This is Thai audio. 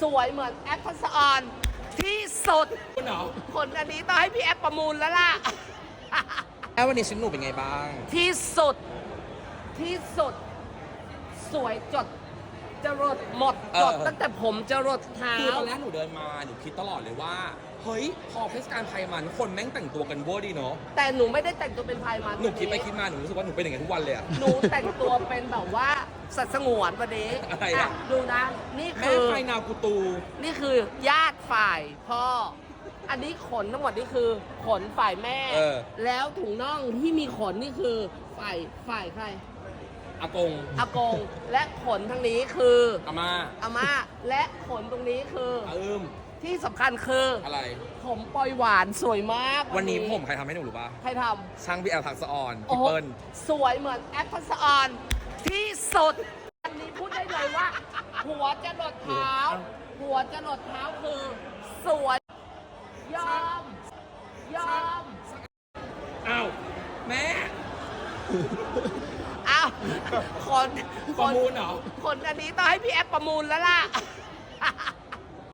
สวยเหมือนแอปทัศออนที่สุดคุณเหรอคนอันนี้ต้องให้พี่แอปประมูลแล้วล่ะ แล้ววันนี้ฉันหนูเป็นไงบ้าง ที่สุด ที่สุด สวยจดจรดหมดเออจดตั้งแต่ผมจรดเท้า คือตอนแรกหนูเดินมาหนูคิดตลอดเลยว่า เฮ้ย พอเทศกาลไทยมันคนแม่งแต่งตัวกันเวอร์ดีเนาะแต่หนูไม่ได้แต่งตัวเป็นพายมันหนูคิดไปคิดมาหนูรู้สึกว่าหนูเป็นอย่างนั้นทุกวันเลยอะ หนูแต่งตัวเป็นแบบว่า สัตว์สงวนวันนี้อะไรอะดูนะ นี่แม่คือ ไฟนาวกูตู นี่คือญาติฝ่ายพ่อ อันนี้ขนทั้งหมดนี่คือ ขนฝ่ายแม่ เออ แล้วถุงน่องที่มีขนนี่คือฝ่ายฝ่ายใครอากงอากง และขนทางนี้คืออาม่าอาม่าและขนตรงนี้คือ อาอึมที่สำคัญคือ อะไร ผมปล่อยหวานสวยมากวันนี้ผมใครทำให้หนูรู้ป่ะ ใครทช่างพี่แอลทักษะออนำโอ้พี่โหเปิ้ลสวยเหมือนแอปทัศออน ที่สุด อันนี้พูดได้เลยว่า หัวจะหลดเท้า หัวจะหลดเท้าคือสวยยอม ยอม อ้าวแม่อ้าว คน ประมูลเหรอ คนอันนี้ต้องให้พี่แอปประมูลแล้วล่ะ